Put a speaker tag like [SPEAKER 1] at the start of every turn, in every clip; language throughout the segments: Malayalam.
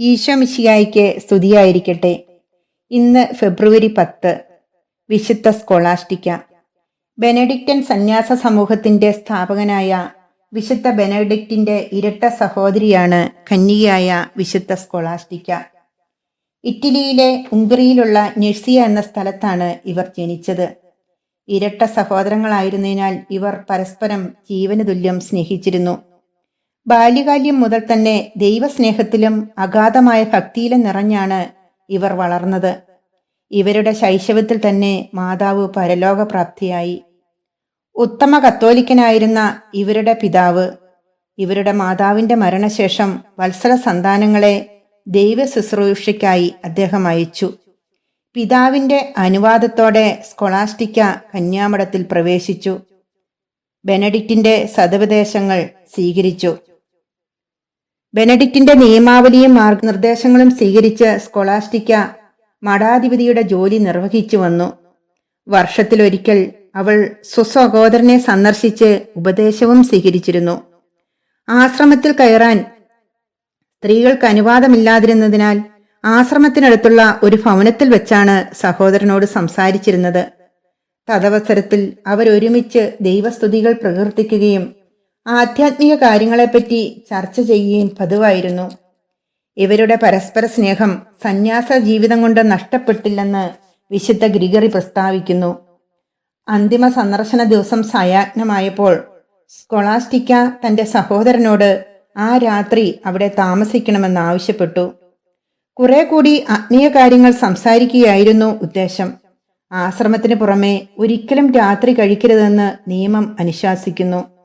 [SPEAKER 1] ഈശോ മിശിഹായിക്ക് സ്തുതിയായിരിക്കട്ടെ. ഇന്ന് ഫെബ്രുവരി പത്ത് വിശുദ്ധ സ്കോളാസ്റ്റിക്ക ബെനഡിക്റ്റൻ സന്യാസ സമൂഹത്തിന്റെ സ്ഥാപകനായ വിശുദ്ധ ബെനഡിക്റ്റിന്റെ ഇരട്ട സഹോദരിയാണ് കന്യകയായ വിശുദ്ധ സ്കോളാസ്റ്റിക്ക ഇറ്റലിയിലെ ഉംഗ്രിയിലുള്ള നെഴ്സിയ എന്ന സ്ഥലത്താണ് ഇവർ ജനിച്ചത്. ഇരട്ട സഹോദരങ്ങളായിരുന്നതിനാൽ ഇവർ പരസ്പരം ജീവന് തുല്യം സ്നേഹിച്ചിരുന്നു. ബാല്യകാല്യം മുതൽ തന്നെ ദൈവസ്നേഹത്തിലും അഗാധമായ ഭക്തിയിലും നിറഞ്ഞാണ് ഇവർ വളർന്നത്. ഇവരുടെ ശൈശവത്തിൽ തന്നെ മാതാവ് പരലോകപ്രാപ്തിയായി. ഉത്തമ കത്തോലിക്കനായിരുന്ന ഇവരുടെ പിതാവ് ഇവരുടെ മാതാവിന്റെ മരണശേഷം വത്സര സന്താനങ്ങളെ ദൈവ ശുശ്രൂഷയ്ക്കായി അദ്ദേഹം അയച്ചു. പിതാവിന്റെ അനുവാദത്തോടെ സ്കൊളാസ്റ്റിക്ക കന്യാമഠത്തിൽ പ്രവേശിച്ചു. ബെനഡിക്റ്റിന്റെ സതുപദേശങ്ങൾ സ്വീകരിച്ചു. ബെനഡിക്റ്റിന്റെ നിയമാവലിയും മാർഗനിർദ്ദേശങ്ങളും സ്വീകരിച്ച് സ്കൊളാസ്റ്റിക്ക മഠാധിപതിയുടെ ജോലി നിർവഹിച്ചു വന്നു. വർഷത്തിലൊരിക്കൽ അവൾ സ്വസഹോദരനെ സന്ദർശിച്ച് ഉപദേശവും സ്വീകരിച്ചിരുന്നു. ആശ്രമത്തിൽ കയറാൻ സ്ത്രീകൾക്ക് അനുവാദമില്ലാതിരുന്നതിനാൽ ആശ്രമത്തിനടുത്തുള്ള ഒരു ഭവനത്തിൽ വെച്ചാണ് സഹോദരനോട് സംസാരിച്ചിരുന്നത്. തദവസരത്തിൽ അവരൊരുമിച്ച് ദൈവസ്തുതികൾ പ്രകീർത്തിക്കുകയും ആധ്യാത്മിക കാര്യങ്ങളെപ്പറ്റി ചർച്ച ചെയ്യുകയും പതിവായിരുന്നു. ഇവരുടെ പരസ്പര സ്നേഹം സന്യാസ ജീവിതം കൊണ്ട് നഷ്ടപ്പെട്ടില്ലെന്ന് വിശുദ്ധ ഗ്രിഗറി പ്രസ്താവിക്കുന്നു. അന്തിമ സന്ദർശന ദിവസം സയാജ്ഞമായപ്പോൾ സ്കൊളാസ്റ്റിക്ക തന്റെ സഹോദരനോട് ആ രാത്രി അവിടെ താമസിക്കണമെന്ന് ആവശ്യപ്പെട്ടു. കുറെ കൂടി ആത്മീയ കാര്യങ്ങൾ സംസാരിക്കുകയായിരുന്നു ഉദ്ദേശം. ആശ്രമത്തിന് പുറമെ ഒരിക്കലും രാത്രി കഴിക്കരുതെന്ന് നിയമം അനുശാസിക്കുന്നു.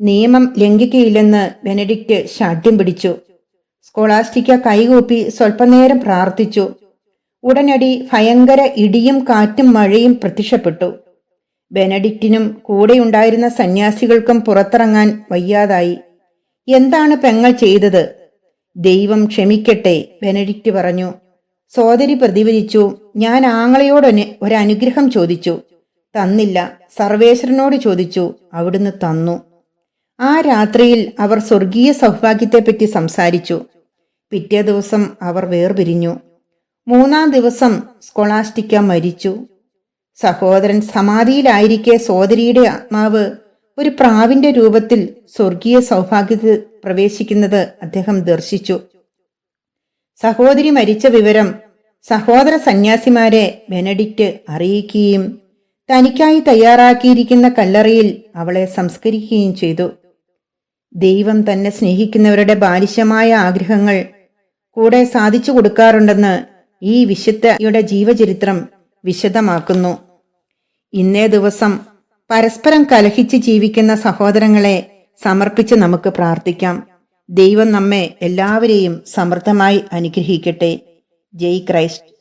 [SPEAKER 1] നിയമം ലംഘിക്കയില്ലെന്ന് ബെനഡിക്റ്റ് ശാഠ്യം പിടിച്ചു. സ്കോളാസ്റ്റിക്ക കൈകൂപ്പി സ്വല്പനേരം പ്രാർത്ഥിച്ചു. ഉടനടി ഭയങ്കര ഇടിയും കാറ്റും മഴയും പ്രത്യക്ഷപ്പെട്ടു. ബെനഡിക്റ്റിനും കൂടെയുണ്ടായിരുന്ന സന്യാസികൾക്കും പുറത്തിറങ്ങാൻ വയ്യാതായി. എന്താണ് പെങ്ങൾ ചെയ്തത്? ദൈവം ക്ഷമിക്കട്ടെ ബെനഡിക്റ്റ് പറഞ്ഞു. സോദരി പ്രതിവദിച്ചു ഞാൻ ആങ്ങളയോട് ഒരനുഗ്രഹം ചോദിച്ചു. തന്നില്ല. സർവേശ്വരനോട് ചോദിച്ചു. അവിടുന്ന് തന്നു. ആ രാത്രിയിൽ അവർ സ്വർഗീയ സൗഭാഗ്യത്തെപ്പറ്റി സംസാരിച്ചു. പിറ്റേ ദിവസം അവർ വേർപിരിഞ്ഞു. മൂന്നാം ദിവസം സ്കൊളാസ്റ്റിക്ക മരിച്ചു. സഹോദരൻ സമാധിയിലായിരിക്കെ സോദരിയുടെ ആത്മാവ് ഒരു പ്രാവിന്റെ രൂപത്തിൽ സ്വർഗീയ സൗഭാഗ്യത്തിൽ പ്രവേശിക്കുന്നത് അദ്ദേഹം ദർശിച്ചു. സഹോദരി മരിച്ച വിവരം സഹോദര സന്യാസിമാരെ ബെനഡിക്റ്റ് അറിയിക്കുകയും തനിക്കായി തയ്യാറാക്കിയിരിക്കുന്ന കല്ലറയിൽ അവളെ സംസ്കരിക്കുകയും ചെയ്തു. ദൈവം തന്നെ സ്നേഹിക്കുന്നവരുടെ ബാലിശമായ ആഗ്രഹങ്ങൾ കൂടെ സാധിച്ചു കൊടുക്കാറുണ്ടെന്ന് ഈ വിശുദ്ധയുടെ ജീവചരിത്രം വിശദമാക്കുന്നു. ഇന്നേ ദിവസം പരസ്പരം കലഹിച്ച് ജീവിക്കുന്ന സഹോദരങ്ങളെ സമർപ്പിച്ച് നമുക്ക് പ്രാർത്ഥിക്കാം. ദൈവം നമ്മെ എല്ലാവരെയും സമൃദ്ധമായി അനുഗ്രഹിക്കട്ടെ. ജയ് ക്രൈസ്റ്റ്.